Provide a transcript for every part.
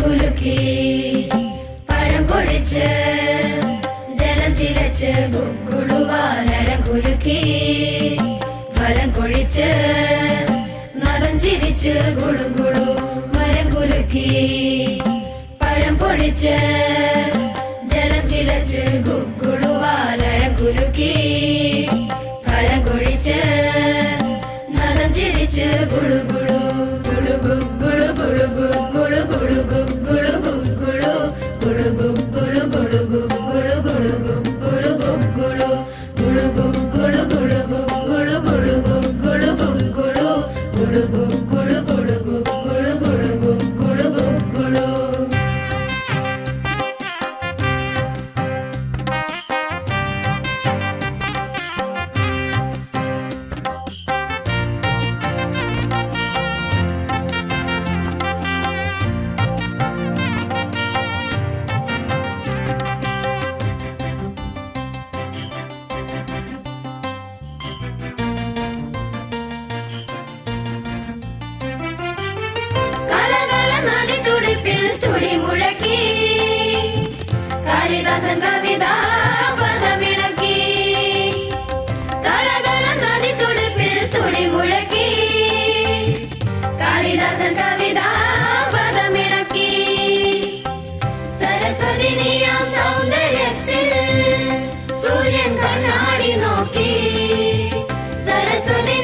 குலுக்கி பழம் பொழிச்சு ஜலம் சிலச்சு குக்குழுவால் കുലുക്കി ഫലം കൊഴിച്ച് നദം ചിരിച്ച് ഗുളുഗുളു മരം കുലുക്കി പഴം പൊഴിച്ച് ജലം ചിലച്ച് കുക്കുളുവാനരം കുലുക്കി ഫലം കൊഴിച്ച് നദം ചിരിച്ച് ഗുളുഗുളു கவிதாசன் கவிதா பதமிடக்கி கழகண நதி துடுப்பில் துடி முழக்கி. காளிதாசன் கவிதா பதமிடக்கி சரஸ்வதி நீயாம் சௌந்தரியத்தில் சரஸ்வதி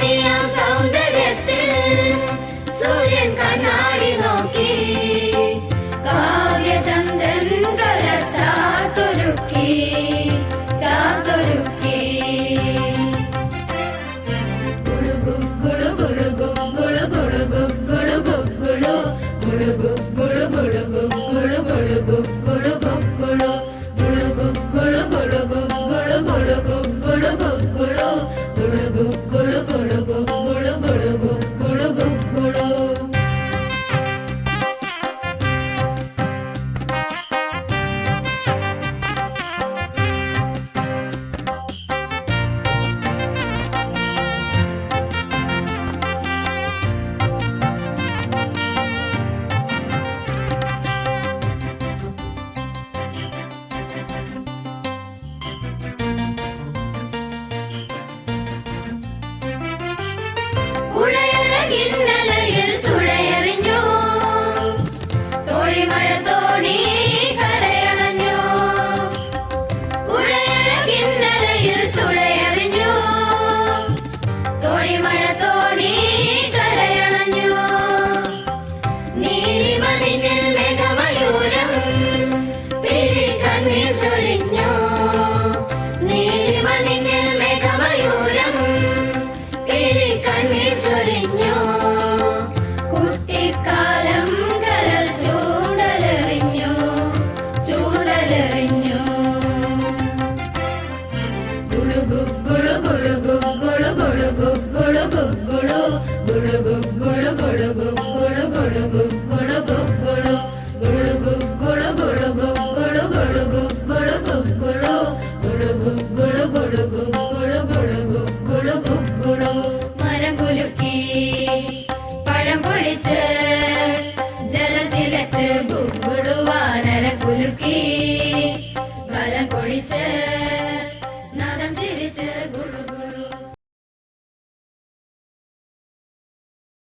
மரங்குலுக்கே